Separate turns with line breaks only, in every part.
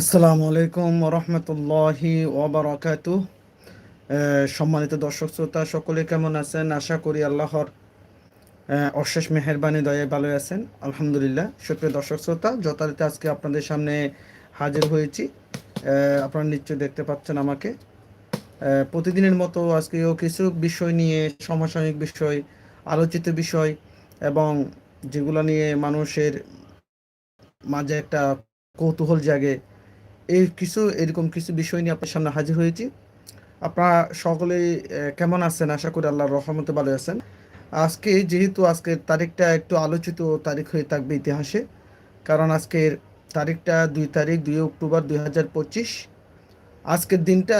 আসসালামু আলাইকুম রহমতুল্লাহি ওবরাকাত সম্মানিত দর্শক শ্রোতা, সকলে কেমন আছেন? আশা করি আল্লাহর অশেষ মেহেরবানি দয়ে ভালো আছেন। আলহামদুলিল্লাহ, সুপ্রিয় দর্শক শ্রোতা, যথারীতি আজকে আপনাদের সামনে হাজির হয়েছি। আপনারা নিশ্চয়ই দেখতে পাচ্ছেন আমাকে। প্রতিদিনের মতো আজকেও কিছু বিষয় নিয়ে, সমসাময়িক বিষয়, আলোচিত বিষয়, এবং যেগুলো নিয়ে মানুষের মাঝে একটা কৌতূহল জাগে। এই কিছু এরকম কিছু বিষয় নিয়ে আপনার সামনে হাজির হয়েছি। আপনারা সকলেই আহ, কেমন আছেন? আশা করি আল্লাহর রহমতে ভালো আছেন। আজকে যেহেতু আজকের তারিখটা একটু আলোচিত তারিখ হয়ে থাকবে ইতিহাসে কারণ আজকের তারিখটা দুই তারিখ দুই অক্টোবর দুই হাজার পঁচিশ। আজকের দিনটা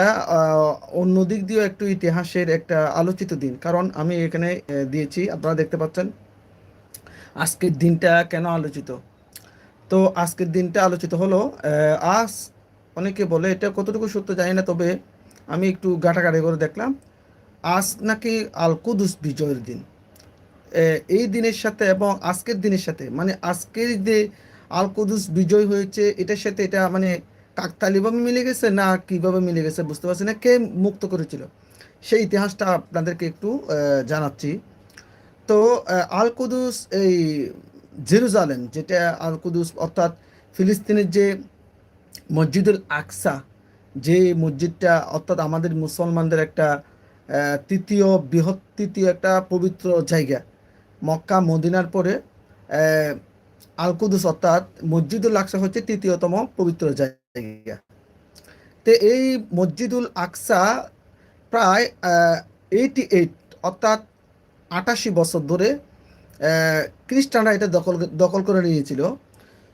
অন্য দিক দিয়েও একটু ইতিহাসের একটা আলোচিত দিন। কারণ আমি এখানে দিয়েছি আপনারা দেখতে পাচ্ছেন। আজকের দিনটা কেন আলোচিত? তো আজকের দিনটা আলোচিত হলো আজ অনেকে বলে এটা কতটুকু সত্য জানি না, তবে আমি একটু ঘাটাঘাটি করে দেখলাম, আজ নাকি আল কুদুস বিজয়ের দিন। এই দিনের সাথে এবং আজকের দিনের সাথে মানে আজকের যে আল কুদুস বিজয় হয়েছে, এটার সাথে এটা মানে কাকতালিভাবে মিলে গেছে না কীভাবে মিলে গেছে বুঝতে পারছি না, কে মুক্ত করেছিল? সেই ইতিহাসটা আপনাদেরকে একটু জানাচ্ছি। তো আল কুদুস এই জেরুজালেম, যেটা আল কুদুস অর্থাৎ ফিলিস্তিনের যে মসজিদুল আকসা, যে মসজিদটা অর্থাৎ আমাদের মুসলমানদের একটা তৃতীয় বৃহৎ, তৃতীয় একটা পবিত্র জায়গা। মক্কা, মদিনার পরে আল কুদুস অর্থাৎ মসজিদুল আকসা হচ্ছে তৃতীয়তম পবিত্র জায়গা। তো এই মসজিদুল আকসা প্রায় এইটি এইট অর্থাৎ আটাশি বছর ধরে খ্রিস্টানরা এটা দখল দখল করে নিয়েছিল।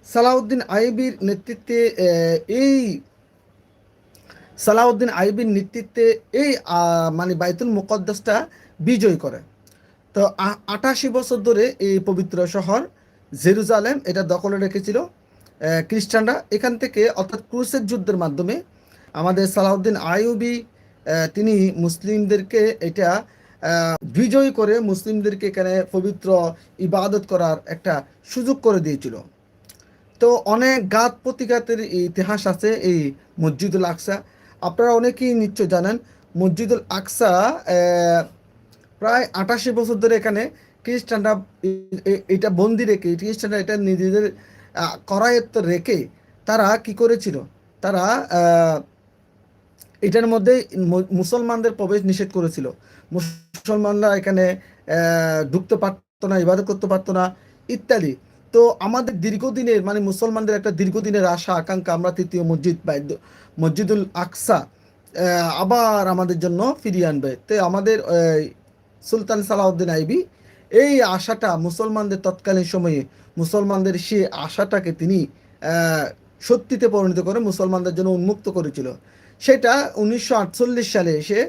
সালাউদ্দিন আইবির নেতৃত্বে এই সালাউদ্দিন আইবির নেতৃত্বে এই মানে বাইতুল মুকদ্দাসটা বিজয় করে। তো আটাশি বছর ধরে এই পবিত্র শহর জেরুজালেম এটা দখলে রেখেছিল খ্রিস্টানরা। এখান থেকে অর্থাৎ ক্রুসের যুদ্ধের মাধ্যমে আমাদের সালাউদ্দিন আইয়ুবি আহ, তিনি মুসলিমদেরকে এটা বিজয় করে মুসলিমদেরকে এখানে পবিত্র ইবাদত করার একটা সুযোগ করে দিয়েছিল। তো অনেক গাত প্রতিঘাতের ইতিহাস আছে এই মসজিদুল আকসা। আপনারা অনেকেই নিশ্চয় জানেন, মসজিদুল আকসা প্রায় আটাশি বছর ধরে এখানে খ্রিস্টানরা এটা বন্দি রেখে, খ্রিস্টানরা এটা নিজেদের করায়ত্ত রেখে তারা কি করেছিল? তারা এটার মধ্যে মুসলমানদের প্রবেশ নিষেধ করেছিল। মুসলমানরা এখানে ঢুকতে পারতো না, ইবাদত করতে পারতো না, ইত্যাদি। তো আমাদের দীর্ঘদিনের মানে মুসলমানদের একটা দীর্ঘদিনের আশা, আকাঙ্ক্ষা, আমরা তৃতীয় মসজিদ বা মসজিদুল আকসা আবার আমাদের জন্য ফিরিয়ে আনবে। তো আমাদের সুলতান সালাউদ্দিন আইবি এই আশাটা মুসলমানদের তৎকালীন সময়ে, মুসলমানদের সে আশাটাকে তিনি সত্যিতে পরিণত করে মুসলমানদের জন্য উন্মুক্ত করেছিল। সেটা উনিশশো আটচল্লিশ সালে এসে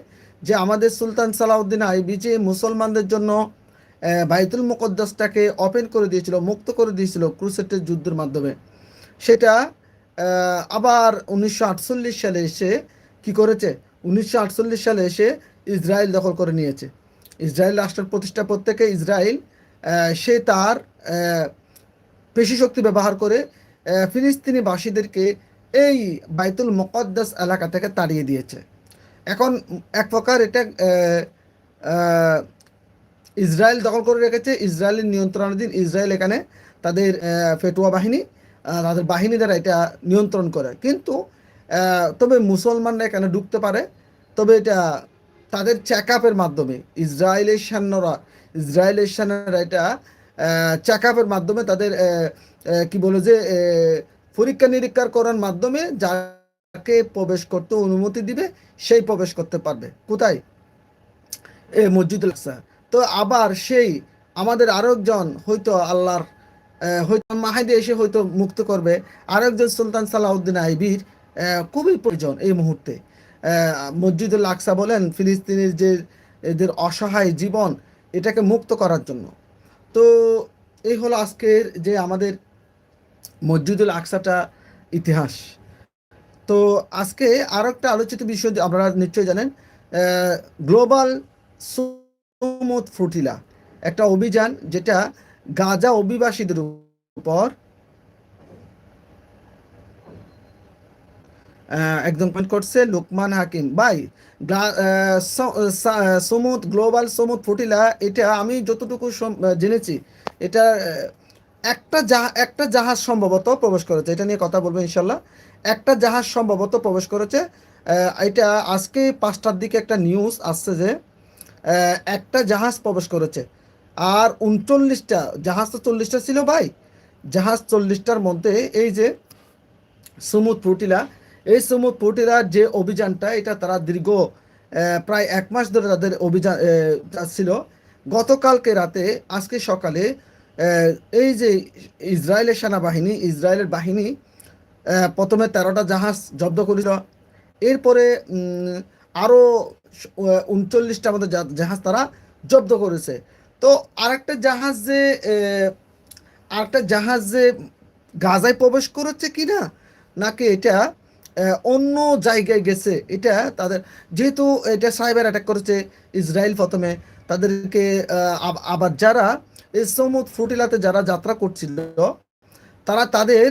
যে আমাদের সুলতান সালাউদ্দিন আইবি যে মুসলমানদের জন্য বাইতুল মুকদ্দাসটাকে ওপেন করে দিয়েছিল, মুক্ত করে দিয়েছিল ক্রুসেটের যুদ্ধের মাধ্যমে। সেটা আবার উনিশশো আটচল্লিশ সালে এসে কি করেছে? উনিশশো আটচল্লিশ সালে এসে ইসরায়েল দখল করে নিয়েছে। ইসরায়েল রাষ্ট্রের প্রতিষ্ঠা প্রত্যেকে ইসরায়েল সে তার পেশি শক্তি ব্যবহার করে ফিলিস্তিনি বাসীদেরকে এই বাইতুল মুকদ্দাস এলাকা থেকে তাড়িয়ে দিয়েছে। এখন এক প্রকার এটা ইসরায়েল দখল করে রেখেছে, ইসরায়েলের নিয়ন্ত্রণাধীন ইসরায়েল এখানে তাদের ফেটুয়া বাহিনী তাদের বাহিনী দ্বারা এটা নিয়ন্ত্রণ করে। কিন্তু তবে মুসলমানরা এখানে ঢুকতে পারে, তবে এটা তাদের চেক মাধ্যমে, ইসরায়েলের সৈন্যরা ইসরায়েলের সৈন্যরা এটা চেক মাধ্যমে তাদের কি বলে যে পরীক্ষা নিরীক্ষা করার মাধ্যমে যাকে প্রবেশ করতে অনুমতি দিবে, সেই প্রবেশ করতে পারবে। কোথায়? এ মসজিদুল আকসা। তো আবার সেই আমাদের আরেকজন হয়তো আল্লাহর হয়তো এসে হয়তো মুক্ত করবে। আরেকজন সুলতান সালাউদ্দিন আইবির খুবই প্রয়োজন এই মুহূর্তে। মসজিদুল আকসা বলেন, ফিলিস্তিনের যে এদের অসহায় জীবন, এটাকে মুক্ত করার জন্য। তো এই হলো আজকের যে আমাদের মসজিদুল আকসাটা ইতিহাস। তো আজকে আরও একটা আলোচিত বিষয় আপনারা নিশ্চয়ই জানেন গ্লোবাল সুমুদ ফ্রুটিলা, একটা অভিযান যেটা গাজা অভিবাসীদের উপর একদম কমেন্ট করছে লুকমান হাকিম। ভাই সমুদ, গ্লোবাল সমুদ ফুটিলা এটা আমি যতটুকু জেনেছি, এটা একটা একটা জাহাজ সম্ভবত প্রবেশ করেছে। এটা নিয়ে কথা বলব ইনশাল্লাহ। একটা জাহাজ সম্ভবত প্রবেশ করেছে। এটা আজকে পাঁচটার দিকে একটা নিউজ আসছে যে একটা জাহাজ প্রবেশ করেছে। আর উনচল্লিশটা, জাহাজ তো চল্লিশটা ছিল ভাই। জাহাজ চল্লিশটার মধ্যে এই যে সমুদ ফুটিলা এই সমুদ ফুটিলার যে অভিযানটা, এটা তারা দীর্ঘ প্রায় এক মাস ধরে তাদের অভিযান ছিল। গতকালকে রাতে, আজকে সকালে এই যে ইসরায়েলের সেনাবাহিনী, ইসরায়েলের বাহিনী প্রথমে তেরোটা জাহাজ জব্দ করেছিল। এরপরে আরও উনচল্লিশটা আমাদের জাহাজ তারা জব্দ করেছে। তো আরেকটা জাহাজ যে আরেকটা জাহাজ যে গাজায় প্রবেশ করেছে কি না নাকি এটা অন্য জায়গায় গেছে, এটা তাদের, যেহেতু এটা সাইবার অ্যাটাক করেছে ইসরায়েল প্রথমে, তাদেরকে আবার যারা সমুদ ফুটিলাতে যারা যাত্রা করছিল, তারা তাদের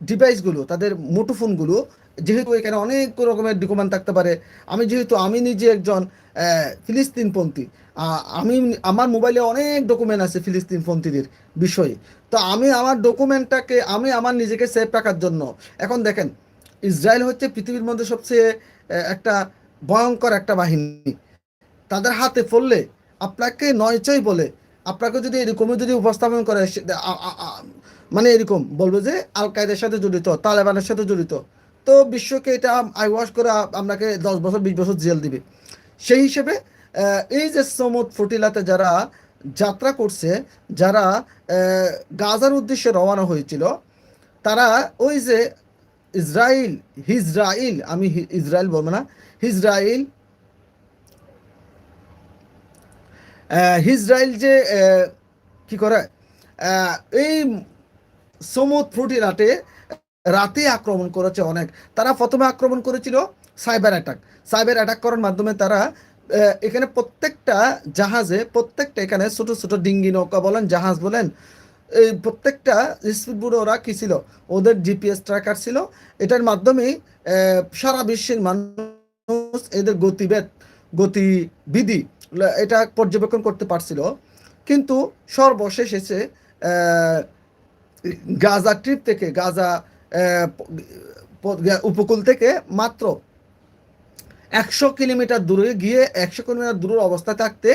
ডিভাইসগুলো তাদের মুঠোফোনগুলো যেহেতু এখানে অনেক রকমের ডকুমেন্ট থাকতে পারে, আমি যেহেতু, আমি নিজে একজন ফিলিস্তিনপন্থী আমি, আমার মোবাইলে অনেক ডকুমেন্ট আছে ফিলিস্তিনপন্থীদের বিষয়ে। তো আমি আমার ডকুমেন্টটাকে আমি আমার নিজেকে সেভ রাখার জন্য, এখন দেখেন, ইসরায়েল হচ্ছে পৃথিবীর মধ্যে সবচেয়ে একটা ভয়ঙ্কর একটা বাহিনী। তাদের হাতে পড়লে, আপনাকে নয়চই বলে, আপনাকে যদি এরকমই যদি উপস্থাপন করে মানে এরকম বলবে যে আল কায়দার সাথে জড়িত, তালেবানের সাথে জড়িত। তো বিশ্বকে এটা আই ওয়াশ করে আপনাকে দশ বছর, বিশ বছর জেল দিবে। সেই হিসেবে এই যে সমুদ ফটিলাতে যারা যাত্রা করছে, যারা গাজার উদ্দেশ্যে রওনা হয়েছিল, তারা ওই যে ইসরায়েল হিজরাইল, আমি ইসরায়েল বলব না, হিজরাইল হিজরাইল যে কি করে এই সমুদ ফ্রুটিরাটে রাতে আক্রমণ করেছে অনেক। তারা প্রথমে আক্রমণ করেছিল সাইবার অ্যাটাক। সাইবার অ্যাটাক করার মাধ্যমে তারা এখানে প্রত্যেকটা জাহাজে, প্রত্যেকটা এখানে ছোট ছোট ডিঙ্গি নৌকা বলেন, জাহাজ বলেন, এই প্রত্যেকটা স্পিড ওরা কী ছিল? ওদের জিপিএস ট্র্যাকার ছিল। এটার মাধ্যমে সারা বিশ্বের মানুষ এদের গতিবেদ গতিবিধি এটা পর্যবেক্ষণ করতে পারছিল। কিন্তু সর্বশেষ এসে গাজা ট্রিপ থেকে, গাজা উপকূল থেকে মাত্র একশো কিলোমিটার দূরে গিয়ে, একশো কিলোমিটার দূরের অবস্থায় থাকতে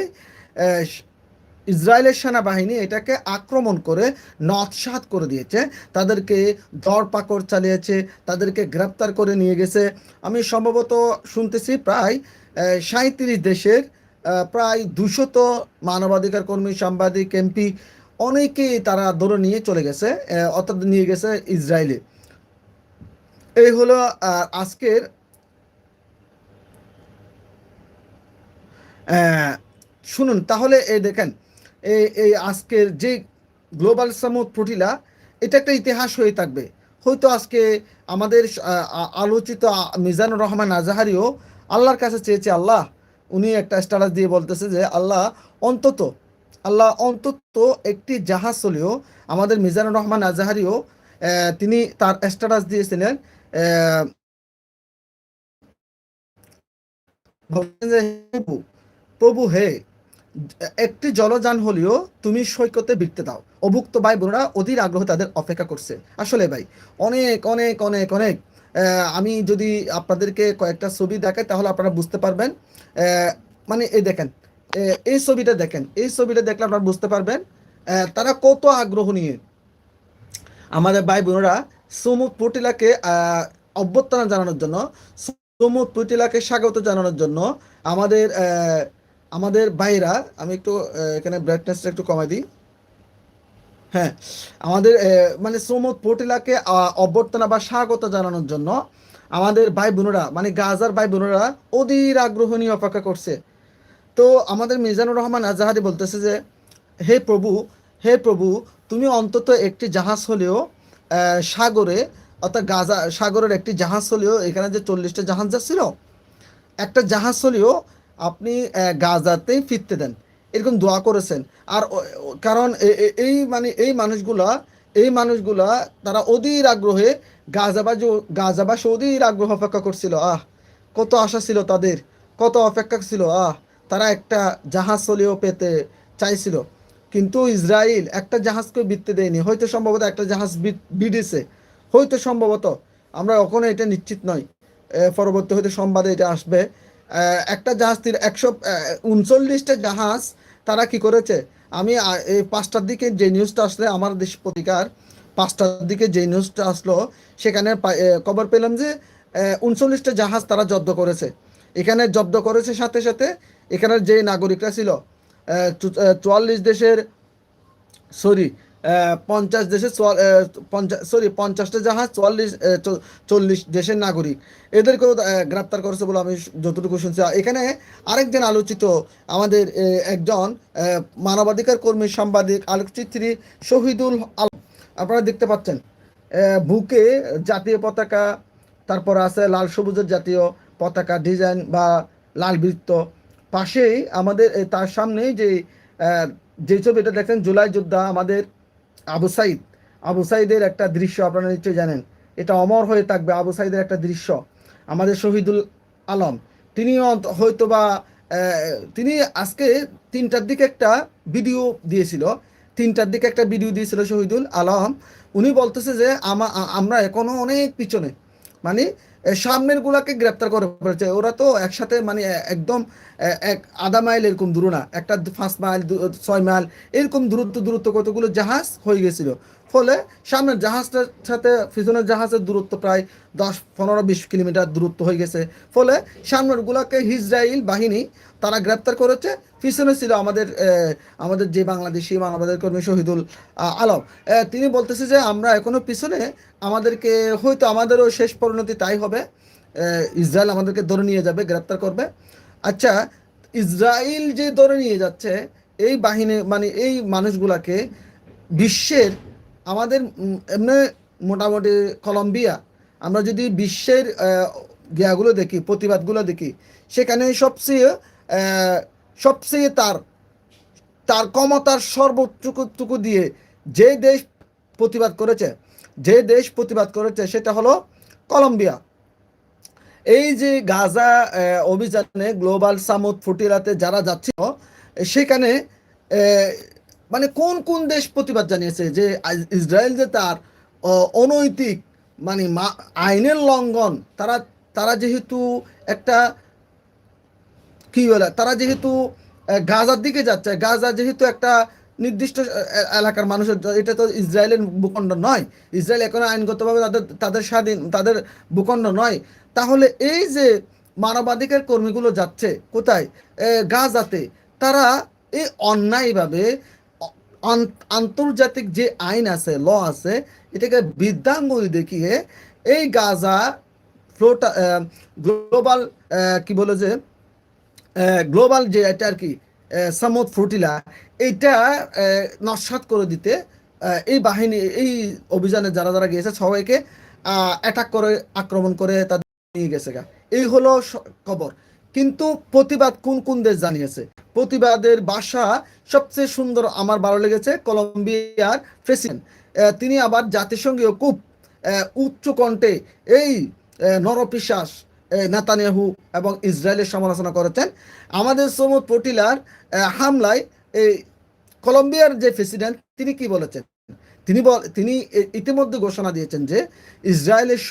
ইসরায়েলের সেনাবাহিনী এটাকে আক্রমণ করে নৎসাত করে দিয়েছে। তাদেরকে দরপাকড় চালিয়েছে, তাদেরকে গ্রেপ্তার করে নিয়ে গেছে। আমি সম্ভবত শুনতেছি প্রায় সাঁত্রিশ দেশের প্রায় দুশত মানবাধিকার কর্মী, সাংবাদিক, এমপি অনেকেই তারা ধরে নিয়ে চলে গেছে অর্থাৎ নিয়ে গেছে ইসরায়েলে। এই হলো আজকের শুনুন, তাহলে এই দেখেন, এই এই আজকের যে গ্লোবাল সামুদ প্রটিলা এটা একটা ইতিহাস হয়ে থাকবে। হয়তো আজকে আমাদের আলোচিত মিজানুর রহমান আজাহারিও আল্লাহর কাছে চেয়েছে, আল্লাহ, উনি একটা স্ট্যাটাস দিয়ে বলতেছে যে, আল্লাহ, অন্তত আল্লাহ অন্তত একটি জাহাজ হলেও আমাদের মিজানুর রহমান আজাহারিও তিনি তার স্ট্যাটাস দিয়েছিলেন আহ, বলছেন যে, "হে প্রভু হে একটি জলযান হলেও তুমি সৈকতে বিকতে দাও। অভুক্ত ভাই বোনেরা অধীর আগ্রহ তাদের অপেক্ষা করছে। আসলে ভাই অনেক অনেক অনেক অনেক আমি যদি আপনাদেরকে কয়েকটা ছবি দেখাই তাহলে আপনারা বুঝতে পারবেন মানে এই দেখেন এই ছবিটা দেখেন, এই ছবিটা দেখলে আপনারা বুঝতে পারবেন তারা কত আগ্রহ নিয়ে। আমাদের ভাই বোনেরা সমুদ পটিলাকে অভ্যর্থনা জানানোর জন্য, সমুদ পটিলাকে স্বাগত জানানোর জন্য আমাদের আমাদের ভাইরা আমি একটু এখানে ব্রাইটনেসটা একটু কমাই দিই। হ্যাঁ আমাদের মানে সমুদ পটিলাকে অভ্যর্থনা বা স্বাগত জানানোর জন্য আমাদের ভাই বোনেরা মানে গাজার ভাই বোনেরা অধীর আগ্রহ নিয়ে অপেক্ষা করছে। তো আমাদের মিজানুর রহমান আজাহারি বলতেছে যে, হে প্রভু হে প্রভু, তুমি অন্তত একটি জাহাজ হলেও সাগরে, অর্থাৎ গাজা, সাগরের একটি জাহাজ হলেও এখানে যে চল্লিশটা জাহাজ যাচ্ছিল, একটা জাহাজ হলেও আপনি গাজাতেই ফিরতে দেন। এরকম দোয়া করেছেন। আর কারণ এই মানে এই মানুষগুলা এই মানুষগুলা, তারা অধীর আগ্রহে গাজা বা জো- গাজা বা সৌদির আগ্রহ অপেক্ষা করছিল। আহ, কত আশা ছিল তাদের, কত অপেক্ষা ছিল। আহ তারা একটা জাহাজ হলেও পেতে চাইছিল। কিন্তু ইসরায়েল একটা জাহাজকে বিততে দেয়নি। হয়তো সম্ভবত একটা জাহাজ বিদেছে হয়তো সম্ভবত। আমরা কখনো এটা নিশ্চিত নয় পরবর্তী হয়তো সংবাদে এটা আসবে। একটা জাহাজ তীর একশো উনচল্লিশটা জাহাজ তারা কি করেছে? আমি এই পাঁচটার দিকে যে নিউজটা আসলে আমার দেশ পত্রিকার পাঁচটার দিকে যে নিউজটা আসলো, সেখানে খবর পেলাম যে উনচল্লিশটা জাহাজ তারা জব্দ করেছে। এখানে জব্দ করেছে সাথে সাথে এখানের যে নাগরিকরা ছিল চুয়াল্লিশ দেশের, সরি পঞ্চাশ দেশের পঞ্চাশ সরি, পঞ্চাশটা জাহাজ, চুয়াল্লিশ চল্লিশ দেশের নাগরিক। এদেরকেও গ্রেপ্তার করেছে বলে আমি যতটুকু শুনছি। এখানে আরেকজন আলোচিত আমাদের একজন মানবাধিকার কর্মী সাংবাদিক আলোকচিত্রী শহীদুল আলম আপনারা দেখতে পাচ্ছেন বুকে জাতীয় পতাকা, তারপর আছে লাল সবুজের জাতীয় পতাকা, ডিজাইন বা লাল বৃত্ত। পাশেই আমাদের তার সামনেই যে যে ছবিটা দেখেন জুলাই যোদ্ধা আমাদের আবু সাইদ। আবু সাইদের একটা দৃশ্য আপনারা নিশ্চয়ই জানেন। এটা অমর হয়ে থাকবে আবু সাইদের একটা দৃশ্য। আমাদের শহীদুল আলম অন্ত- হয়তো বা তিনি আজকে তিনটার দিকে একটা ভিডিও দিয়েছিল। তিনটার দিকে একটা ভিডিও দিয়েছিল শহীদুল আলম। উনি বলতেছে যে, আমা আমরা এখনও অনেক পিছনে। মানে সামনের গুলাকে গ্রেপ্তার করে ফেলেছে। ওরা তো একসাথে মানে একদম এক আধা মাইল এরকম দূর না। একটা পাঁচ মাইল ছয় মাইল, এরকম দূরত্ব দূরত্ব কতগুলো জাহাজ হয়ে গেছিল। ফলে সামনের জাহাজটার সাথে পিছনের জাহাজের দূরত্ব প্রায় দশ, পনেরো, বিশ কিলোমিটার দূরত্ব হয়ে গেছে। ফলে সামনের গুলাকে হিজরাইল বাহিনী তারা গ্রেপ্তার করেছে। পিছনে ছিল আমাদের আমাদের যে বাংলাদেশি মানবাধিকার কর্মী শহীদুল আলম। তিনি বলতেছে যে আমরা এখনও পিছনে, আমাদেরকে হয়তো আমাদেরও শেষ পরিণতি তাই হবে। ইসরায়েল আমাদেরকে ধরে নিয়ে যাবে, গ্রেপ্তার করবে। আচ্ছা ইসরায়েল যে ধরে নিয়ে যাচ্ছে, এই বাহিনী মানে এই মানুষগুলাকে বিশ্বের আমাদের এমনি মোটামুটি কলম্বিয়া। আমরা যদি বিশ্বের গিয়াগুলো দেখি, প্রতিবাদগুলো দেখি, সেখানে সবচেয়ে সবচেয়ে তার তার ক্ষমতার সর্বোচ্চটুকু দিয়ে যে দেশ প্রতিবাদ করেছে, যে দেশ প্রতিবাদ করেছে, সেটা হলো কলম্বিয়া। এই যে গাজা অভিযানে গ্লোবাল সামুদ ফুটিরাতে যারা যাচ্ছিল, সেখানে মানে কোন কোন দেশ প্রতিবাদ জানিয়েছে যে ইসরায়েল যে তার অনৈতিক মানে আইনের লঙ্ঘন, তারা তারা যেহেতু একটা, কি বলে, তারা যেহেতু গাজার দিকে যাচ্ছে, গাজা যেহেতু একটা নির্দিষ্ট এলাকার মানুষের, এটা তো ইসরায়েলের ভূখণ্ড নয়, ইসরায়েল এখন আইনগতভাবে তাদের তাদের স্বাধীন, তাদের ভূখণ্ড নয়, তাহলে এই যে মানবাধিকার কর্মীগুলো যাচ্ছে কোথায়? গাজাতে, তারা এই অন্যায়ভাবে আন্তর্জাতিক যে আইন আছে ল আছে এটাকে বৃদ্ধাঙ্গুলি দেখিয়ে এই গাজা ফ্লোটা গ্লোবাল কি বলে যে গ্লোবাল যে এটা আর কি সামুদ ফ্রুটিলা এইটা আহ, নস্বাত করে দিতে এই বাহিনী এই অভিযানে যারা যারা গিয়েছে সবাইকে অ্যাটাক করে আক্রমণ করে তাদের নিয়ে গেছে গা। এই হলো খবর। কিন্তু প্রতিবাদ কোন কোন দেশ জানিয়েছে? প্রতিবাদের বাসা সবচেয়ে সুন্দর আমার ভালো লেগেছে, কলম্বিয়ার প্রেসিডেন্ট। তিনি আবার জাতিসংঘীয় খুব উচ্চ কণ্ঠে এই নরপিশ্বাস নেতানিয়াহু এবং ইসরায়েলের সমালোচনা করেছেন। আমাদের সমুদ পটিলার হামলায় এই কলম্বিয়ার যে প্রেসিডেন্ট, তিনি কি বলেছেন? তিনি বল, তিনি ইতিমধ্যে ঘোষণা দিয়েছেন যে ইসরায়েলের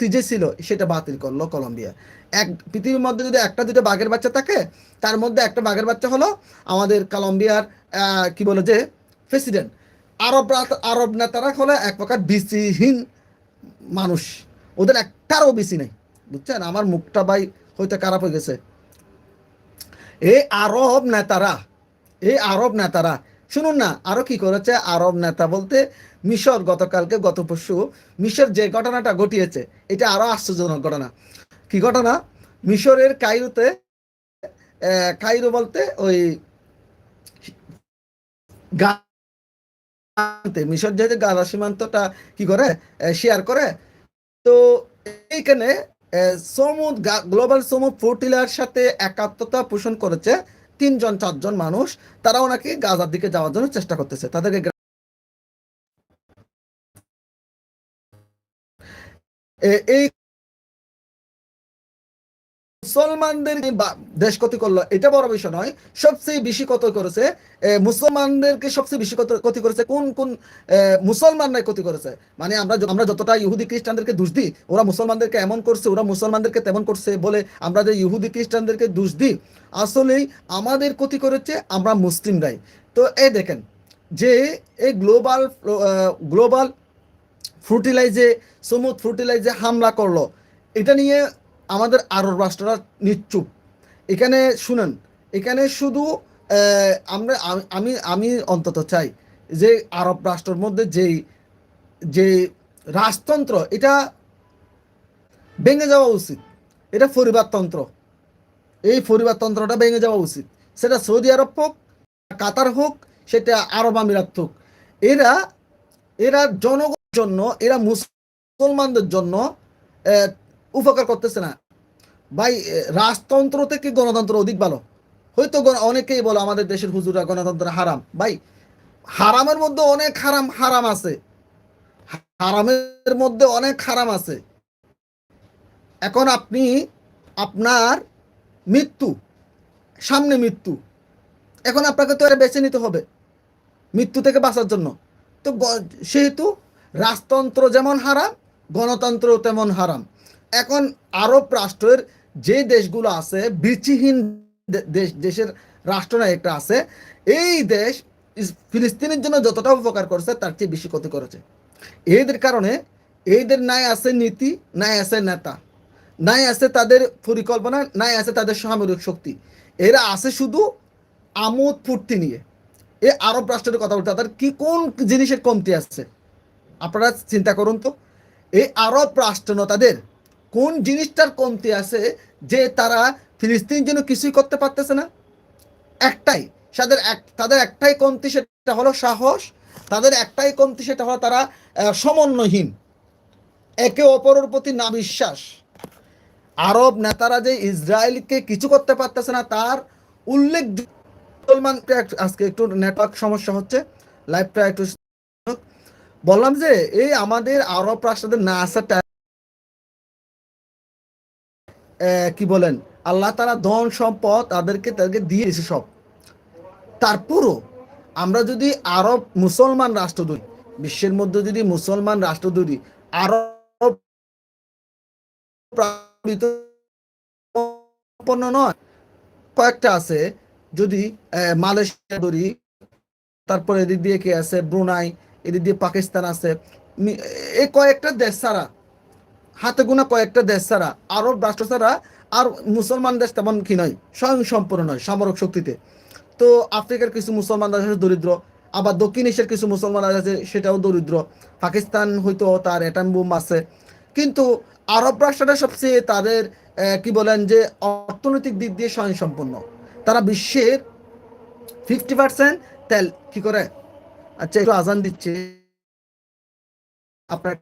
চুক্তি যে ছিল, সেটা বাতিল করল কলম্বিয়া। এক পৃথিবীর মধ্যে যদি একটা দুটো বাঘের বাচ্চা থাকে, তার মধ্যে একটা বাঘের বাচ্চা হলো আমাদের কলম্বিয়ার কি বলে যে প্রেসিডেন্ট আরব আরব নেতারা হলো এক প্রকার বিসিহীন মানুষ। ওদের একটারও বেশি নেই, বুঝছেন? আমার মুখটা ভাই হয়তো খারাপ হয়ে গেছে। এই আরব নেতারা এই আরব নেতারা, শুনুন না, আরও কি করেছে আরব নেতা বলতে মিশর গতকালকে, গত পরশু, মিশর যে ঘটনাটা ঘটিয়েছে, এটা আরও আশ্চর্যজনক ঘটনা। কি ঘটনা? মিশরের কাইরোতে কাইরো বলতে ওই মিশর যেহেতু গাজা সীমান্তটা কি করে শেয়ার করে, তো এইখানে সমুদ গ্লোবাল সমুদ ফোর্টিলার সাথে একাত্মতা পোষণ করেছে তিনজন, চারজন মানুষ, তারাও নাকি গাজার দিকে যাওয়ার জন্য চেষ্টা করতেছে। তাদেরকে এই মুসলমানদের দেশ ক্ষতি করল এটা বড় বিষয় নয়। সবচেয়ে বেশি ক্ষতি করেছে মুসলমানদেরকে সবচেয়ে বেশি ক্ষতি- করেছে কোন কোন এ, মুসলমানরাই ক্ষতি করেছে? মানে আমরা আমরা যতটা ইহুদি খ্রিস্টানদেরকে দোষ দিই ওরা মুসলমানদেরকে এমন করছে ওরা মুসলমানদেরকে তেমন করছে বলে আমরা যে ইহুদি খ্রিস্টানদেরকে দোষ দিই আসলেই আমাদের ক্ষতি করেছে আমরা মুসলিমরাই। তো এই দেখেন যে এই গ্লোবাল গ্লোবাল ফ্রুটিলাইজে, সমুদ ফ্রুটিলাইজে হামলা করল। এটা নিয়ে আমাদের আরব রাষ্ট্ররা নিশ্চুপ। এখানে শুনেন, এখানে শুধু আমরা, আমি- আমি অন্তত চাই যে আরব রাষ্ট্রের মধ্যে যেই যে রাজতন্ত্র, এটা ভেঙে যাওয়া উচিত। এটা পরিবারতন্ত্র এই পরিবারতন্ত্রটা ভেঙে যাওয়া উচিত। সেটা সৌদি আরব হোক, কাতার হোক, সেটা আরব আমিরাত হোক। এরা এরা জনগণের জন্য, এরা মুসলমানদের জন্য উপকার করতেছে না। ভাই রাজতন্ত্র থেকে গণতন্ত্র অধিক ভালো। হয়তো অনেকেই বলো আমাদের দেশের হুজুরা গণতন্ত্র হারাম। ভাই, হারামের মধ্যে অনেক হারাম হারাম আছে। হারামের মধ্যে অনেক হারাম আছে। এখন আপনি, আপনার মৃত্যু, সামনে মৃত্যু, এখন আপনাকে তো এটা বেছে নিতে হবে, মৃত্যু থেকে বাঁচার জন্য। তো সেহেতু রাজতন্ত্র যেমন হারাম গণতন্ত্র তেমন হারাম। এখন আরব রাষ্ট্রের যে দেশগুলো আছে, বিচিহীন দেশ, দেশের রাষ্ট্রনায়কটা আছে, এই দেশ ফিলিস্তিনের জন্য যতটা উপকার করেছে, তার চেয়ে বেশি ক্ষতি করেছে। এদের কারণে এদের নাই আছে নীতি, নাই আছে নেতা, নাই আছে তাদের পরিকল্পনা, নাই আছে তাদের সামরিক শক্তি। এরা আছে শুধু আমোদ ফুর্তি নিয়ে। এই আরব রাষ্ট্রের কথা বলতে, তাদের কি কোন জিনিসের কমতি আছে? আপনারা চিন্তা করুন তো, এই আরব রাষ্ট্র তাদের, কোন জিনিসটার কমতি আছে যে তারা ফিলিস্তিন জন্য কিছুই করতে পারতেছে না? একটাই, তাদের এক, তাদের একটাই কমতি সেটা হলো সাহস, তাদের একটাই কমতি সেটা হলো তারা সমন্বয়হীন, একে অপরের প্রতি না বিশ্বাস আরব নেতারা যে ইসরায়েলকে কিছু করতে পারতেছে না, তার উল্লেখ আজকে একটু নেটওয়ার্ক সমস্যা হচ্ছে লাইভটা একটু বললাম যে, এই আমাদের আরব রাষ্ট্রদের না আসাটা কি বলেন? আল্লাহ তারা ধন সম্পদ তাদেরকে তাদেরকে দিয়েছে সব। তারপরও আমরা যদি আরব মুসলমান রাষ্ট্র ধরি, বিশ্বের মধ্যে যদি মুসলমান রাষ্ট্র ধরি, আরব সম্পন্ন নয়। কয়েকটা আছে, যদি মালয়েশিয়া ধরি, তারপরে এদিক দিয়ে কে আছে? ব্রুনাই এদিক দিয়ে পাকিস্তান আছে। এই কয়েকটা দেশ ছাড়া, হাতে গোনা কয়েকটা দেশ ছাড়া, আরব রাষ্ট্র ছাড়া আর মুসলমান দেশ তেমন কি নয় স্বয়ং সম্পূর্ণ নয় সামরিক শক্তিতে। তো আফ্রিকার কিছু মুসলমান দেশ আছে দরিদ্র, আবার দক্ষিণ এশিয়ার কিছু মুসলমান আছে সেটাও দরিদ্র। পাকিস্তান হয়তো তার অ্যাটাম বোম আছে। কিন্তু আরব রাষ্ট্রটা সবচেয়ে তাদের কি বলেন যে, অর্থনৈতিক দিক দিয়ে স্বয়ং সম্পন্ন তারা বিশ্বের ফিফটি পার্সেন্ট তেল কি করে? আচ্ছা একটু আজান দিচ্ছে। আপনার